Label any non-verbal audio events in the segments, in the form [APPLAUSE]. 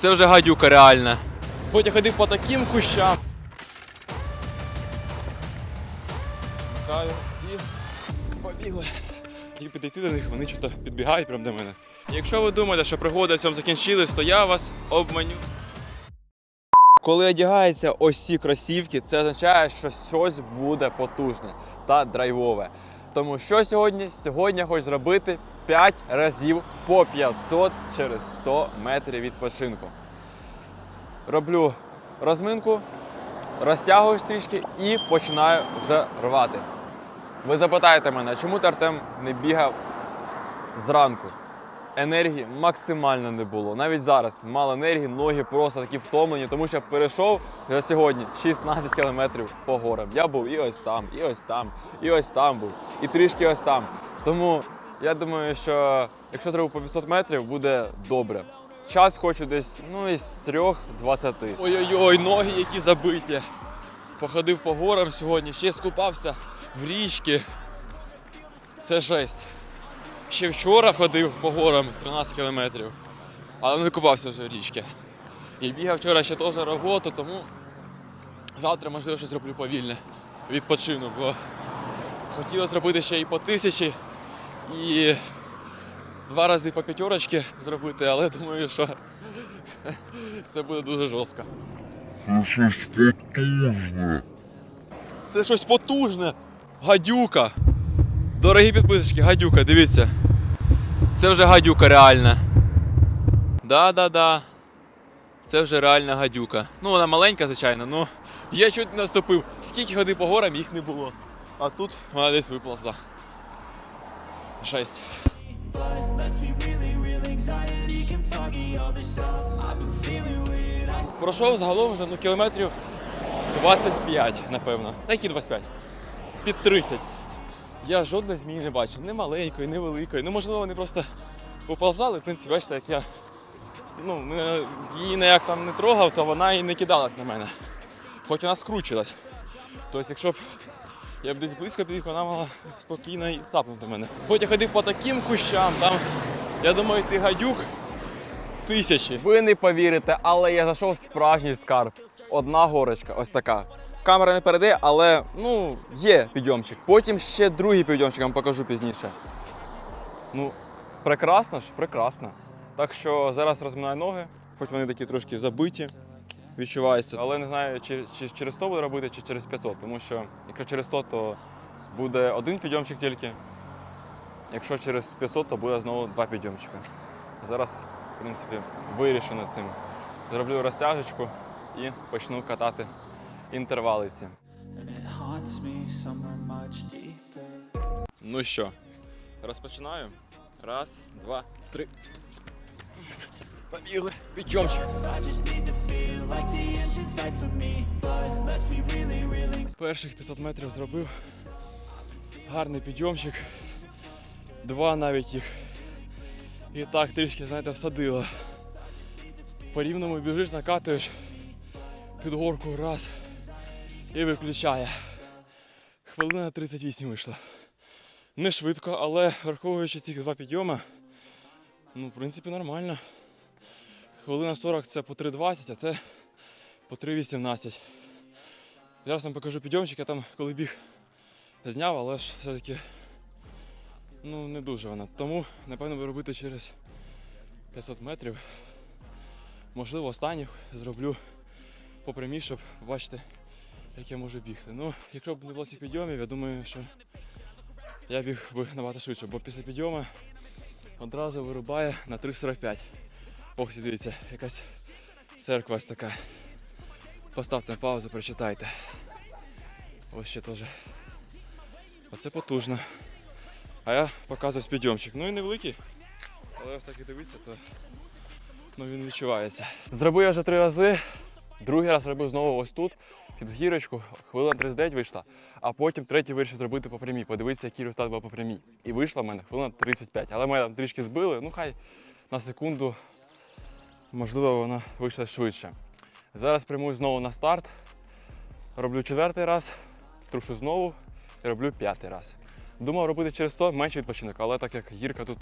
Це вже гадюка реальна. Хоч я ходив по таким кущам. Вмикаю і побігли. Тільки підійти до них, вони чого підбігають прямо до мене. Якщо ви думаєте, що пригоди в цьому закінчились, то я вас обманю. Коли одягаються ось ці кросівки, це означає, що щось буде потужне та драйвове. Тому що сьогодні? Сьогодні хочу зробити 5 разів по 500 через 100 метрів відпочинку. Роблю розминку, розтягуюсь трішки і починаю вже рвати. Ви запитаєте мене, чому ти Артем не бігав зранку? Енергії максимально не було. Навіть зараз мало енергії, ноги просто такі втомлені, тому що перейшов за сьогодні 16 кілометрів по горам. Я був і ось там, і ось там, і ось там був, і трішки ось там. Тому я думаю, що якщо зробив по 500 метрів, буде добре. Час хочу десь ну, із 3.20. Ой-ой-ой, ноги які забиті. Походив по горам сьогодні, ще скупався в річки. Це жесть. Ще вчора ходив по горам 13 кілометрів, але не купався вже в річки. І бігав вчора ще теж роботу, тому завтра, можливо, щось зроблю повільне. Відпочину, бо хотілося зробити ще і по тисячі, і два рази по п'ятерочки зробити, але думаю, що [LAUGHS] це буде дуже жорстко. Це щось потужне. Це щось потужне. Гадюка. Дорогі підписчики, гадюка, дивіться. Це вже гадюка реальна. Да-да-да. Це вже реальна гадюка. Ну, вона маленька, звичайно, ну я чуть не наступив. Скільки ходив по горам, їх не було. А тут вона десь виползла. Жесть. Пройшов загалом вже ну, кілометрів 25, напевно. Які 25? Під 30. Я жодної зміни не бачив. Ні маленької, ні великої. Ну, можливо, вони просто поползали. В принципі, бачите, як я ну, її ніяк там не трогав, то вона і не кидалась на мене. Хоч вона скручилась. Тобто, якщо б я б десь близько підійшов, вона мала спокійно і цапнути мене. Хоч я ходив по таким кущам, там, я думаю, ти гадюк тисячі. Ви не повірите, але я зайшов в справжній скарб. Одна горочка, ось така. Камера не передає, але ну, є підйомчик. Потім ще другий підйомчик вам покажу пізніше. Ну, прекрасно ж, прекрасно. Так що зараз розминаю ноги, хоч вони такі трошки забиті, відчуваються. Але не знаю, чи, чи через 100 буду робити, чи через 500. Тому що якщо через 100, то буде один підйомчик тільки. Якщо через 500, то буде знову два підйомчика. Зараз, в принципі, вирішено цим. Зроблю розтяжечку і почну катати інтервали ці. and it haunts me somewhere much deeper. Ну що, розпочинаю. Раз, два, три. Побігли. Підйомчик. Перших 500 метрів зробив. Гарний підйомчик. Два навіть їх. І так трішки, знаєте, всадило. По рівному біжиш, накатуєш під горку раз і виключає. Хвилина 38 вийшла. Не швидко, але враховуючи ці два підйоми, ну, в принципі, нормально. Хвилина 40 це по 3.20, а це по 3.18. Зараз вам покажу підйомчик, я там коли біг зняв, але ж все-таки ну, не дуже вона. Тому, напевно, буду робити через 500 метрів. Можливо, останніх зроблю по прямій, щоб бачити, як я можу бігти. Ну, якщо б не було цих підйомів, я думаю, що я біг би набагато швидше, бо після підйому одразу вирубає на 3.45. Ох, дивіться, якась церква ось така. Поставте на паузу, прочитайте. Ось ще теж. Оце потужно. А я показую підйомчик. Ну і невеликий. Але ось так і дивиться, то ну, він відчувається. Зробив я вже три рази. Другий раз робив знову ось тут, під гірочку, хвилина 39 вийшла, а потім третій вирішив зробити по прямій. Подивитися, який результат був по прямій. І вийшла в мене хвилина 35. Але мене там трішки збили, ну хай на секунду, можливо, вона вийшла швидше. Зараз прямую знову на старт. Роблю четвертий раз, трушу знову і роблю п'ятий раз. Думав робити через 100 менший відпочинок, але так як гірка тут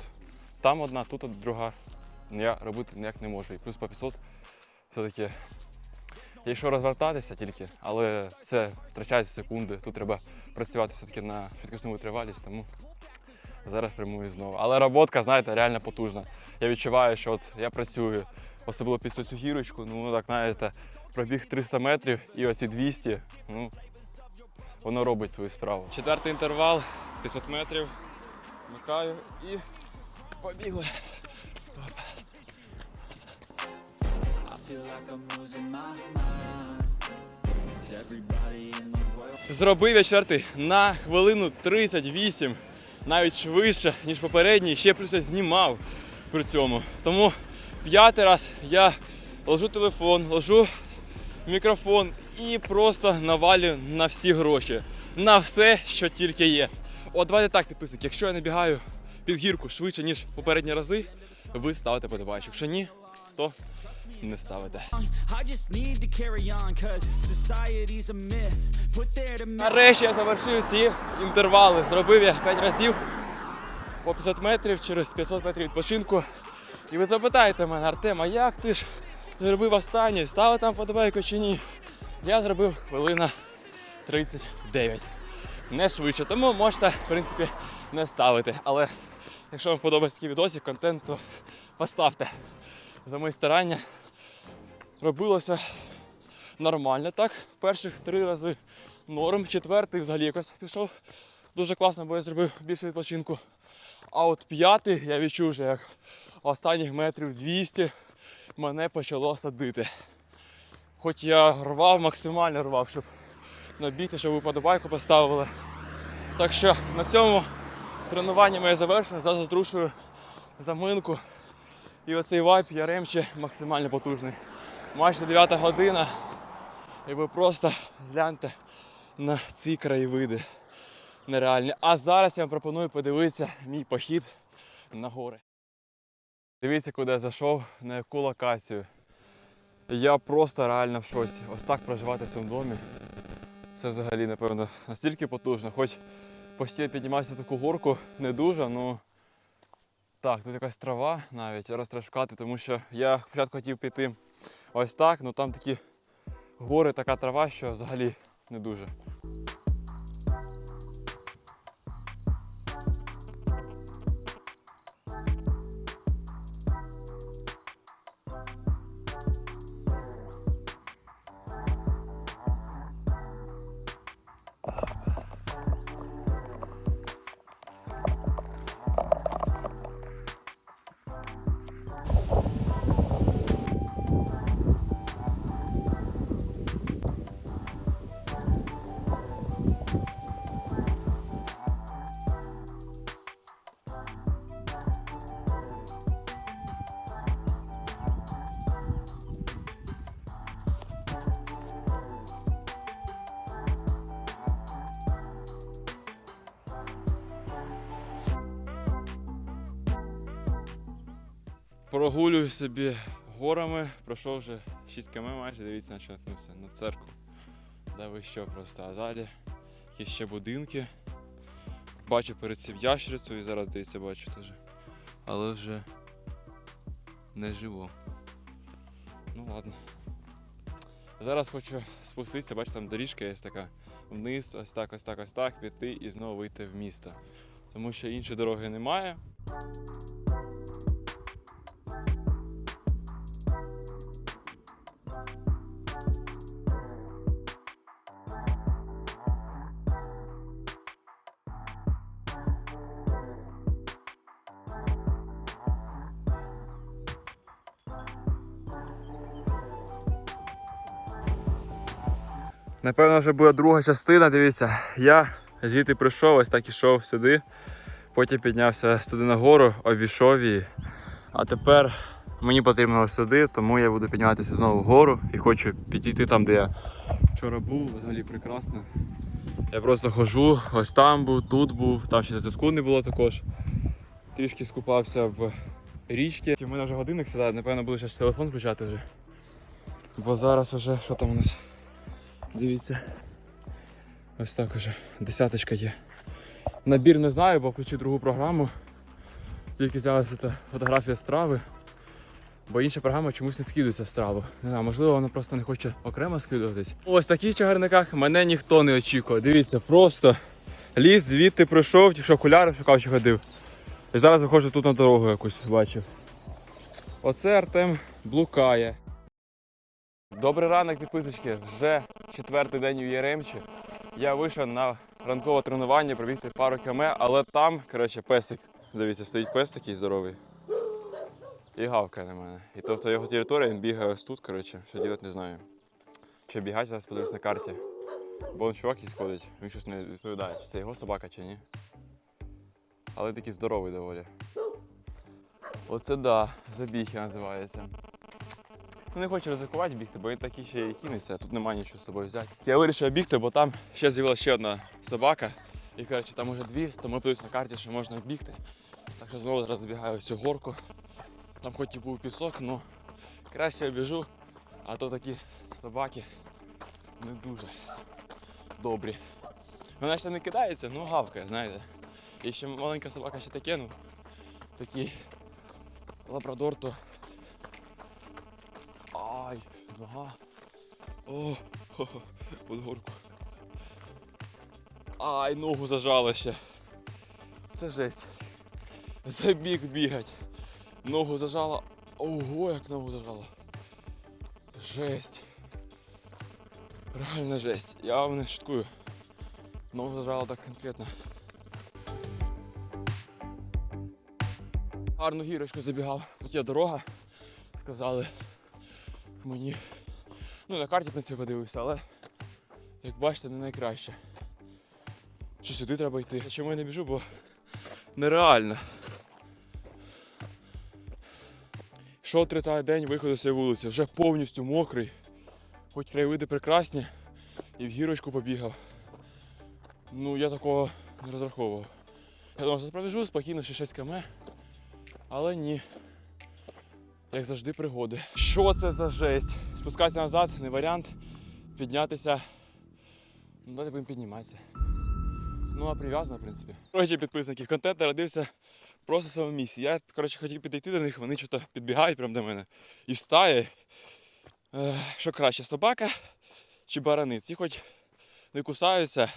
там одна, тут друга, я робити ніяк не можу. І плюс по 500 все-таки, якщо розвертатися тільки, але це втрачаються секунди. Тут треба працювати все-таки на швидкісну витривалість, тому зараз прямую знову. Але роботка, знаєте, реально потужна. Я відчуваю, що от я працюю, особливо після цю гірочку, ну так знаєте, пробіг 300 метрів і оці 200, ну, воно робить свою справу. Четвертий інтервал, 500 метрів. Вмикаю і побігли. Зробив я четвертий на хвилину 38, навіть швидше, ніж попередній, ще плюс я знімав при цьому. Тому п'ятий раз я ложу телефон, ложу мікрофон і просто навалюю на всі гроші, на все, що тільки є. От давайте так, підписники, якщо я набігаю під гірку швидше, ніж попередні рази, ви ставите подобайчик. Якщо ні, то не ставите. Нарешті я завершив всі інтервали. Зробив я 5 разів по 500 метрів через 500 метрів відпочинку. І ви запитаєте мене, Артем, а як ти ж зробив останній? Ставив там подобайку чи ні? Я зробив хвилина 39. Не швидше, тому можете, в принципі, не ставити. Але якщо вам подобається такий відосик, контент, то поставте. За мої старання робилося нормально так. Перших три рази норм, четвертий взагалі якось пішов. Дуже класно, бо я зробив більше відпочинку. А от п'ятий я відчув, що як останніх метрів 200 мене почало садити. Хоч я рвав, максимально рвав, щоб набігти, щоб ви подобайку поставили. Так що на цьому тренування моє завершено. Зараз зрушую заминку. І оцей вайп Яремче максимально потужний. Майже 9 година. І ви просто гляньте на ці краєвиди нереальні. А зараз я вам пропоную подивитися мій похід на гори. Дивіться, куди я зайшов, на яку локацію. Я просто реально в шоці. Ось так проживати в цьому домі. Це взагалі, напевно, настільки потужно. Хоч постійно піднімався таку горку не дуже, ну так, тут якась трава навіть, розтрашкати, тому що я спочатку хотів піти ось так, але там такі гори, така трава, що взагалі не дуже. Прогулюю собі горами, пройшов вже 6 км майже, дивіться, на що наткнувся, на церкву. Да ви що просто, а залі якісь ще будинки. Бачу перед цим ящерицю і зараз дивіться, бачу теж. Але вже не живо. Ну ладно. Зараз хочу спуститися, бачите, там доріжка є така вниз, ось так, ось так, ось так, піти і знову вийти в місто. Тому що іншої дороги немає. Напевно, вже буде друга частина. Дивіться, я звідти прийшов, ось так ішов сюди. Потім піднявся туди на гору, обійшов її. А тепер мені потрібно сюди, тому я буду підніматися знову вгору і хочу підійти там, де я вчора був. Взагалі прекрасно. Я просто ходжу, ось там був, тут був, там ще зв'язку не було також. Трішки скупався в річці. У мене вже годинник сюди, напевно, буду зараз телефон включати вже. Бо зараз вже що там у нас? Дивіться. Ось так уже. Десяточка є. Набір не знаю, бо включив другу програму. Тільки з'явилася фотографія страви. Бо інша програма чомусь не скидується в страву. Не знаю, можливо, вона просто не хоче окремо скидуватись. Ось в таких чагарниках мене ніхто не очікує. Дивіться, просто ліс звідти пройшов, що окуляри шукав чи ходив. І зараз виходжу тут на дорогу якусь бачив. Оце Артем блукає. Добрий ранок, підписочки. Вже четвертий день у Яремчі. Я вийшов на ранкове тренування, пробігти пару км, але там, коротше, песик. Дивіться, стоїть пес такий здоровий. І гавкає на мене. І тобто його територія, він бігає ось тут, коротше, що робити не знаю. Чи бігати, зараз подивлюсь на карті. Бо він чувак якийсь ходить, він щось не відповідає, чи це його собака, чи ні. Але такий здоровий доволі. Оце да, забіг називається. Ну, не хочу ризикувати бігти, бо він такий ще і кинеться, тут немає нічого з собою взяти. Я вирішив бігти, бо там ще з'явилася ще одна собака. І коротше, там уже дві, тому подивився на карті, що можна бігти. Так що знову зараз збігаю цю горку. Там хоч і був пісок, але краще я біжу, а то такі собаки не дуже добрі. Вона ще не кидається, ну гавкає, знаєте. І ще маленька собака ще таке, ну такий лабрадор, то нога. О, хо-хо, під горку. Ай, ногу зажала ще. Це жесть. Забіг бігать. Ногу зажала. Ого, як ногу зажала. Жесть. Реально жесть. Я вам не шуткую. Ногу зажала так конкретно. Гарну гірочку забігав. Тут є дорога. Сказали мені. Ну, на карті, в принципі, подивився, але як бачите, не найкраще. Що сюди треба йти. Чому я не біжу, бо нереально. Йшов 30 день, виходу з вулиці, вже повністю мокрий. Хоч краєвиди прекрасні, і в гірочку побігав. Ну, я такого не розраховував. Я думав, що пробіжу спокійно ще 6 км, але ні. Як завжди, пригоди. Що це за жесть? Спускатися назад не варіант. Піднятися. Ну, далі будемо підніматися. Ну, а прив'язано, в принципі. Коротше, підписники, контент народився просто своєму місці. Я, коротше, хотів підійти до них, вони щось підбігають прямо до мене. І стає. Е, що краще, собака чи барани? Ці хоч не кусаються,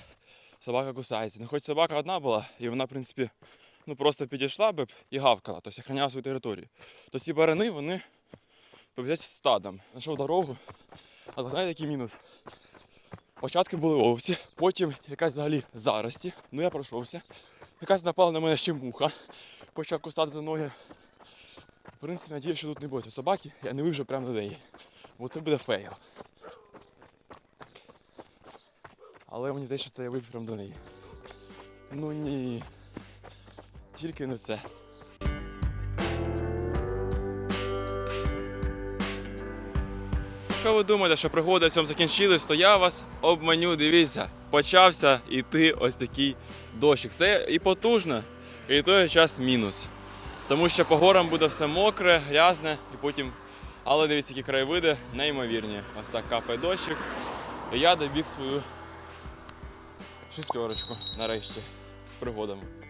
собака кусається. Ну, хоч собака одна була, і вона, в принципі, ну просто підійшла б і гавкала, тобто охороняла свою територію. То ці барани, вони побіжать стадом. Знайшов дорогу, але знаєте, який мінус? Початки були овці, потім якась взагалі зарості. Ну я пройшовся. Якась напала на мене ще муха, почав кусати за ноги. В принципі, надію, що тут не буде собаки, я не вивжу прямо до неї. Бо це буде фейл. Але мені здається, що це я прямо до неї. Ну ні. Тільки не це. Якщо ви думаєте, що пригоди в цьому закінчились, то я вас обманю, дивіться, почався йти ось такий дощик. Це і потужно, і той час мінус. Тому що по горам буде все мокре, грязне і потім. Але дивіться, які краєвиди неймовірні. Ось так капає дощик. І я добіг свою шестерочку нарешті з пригодами.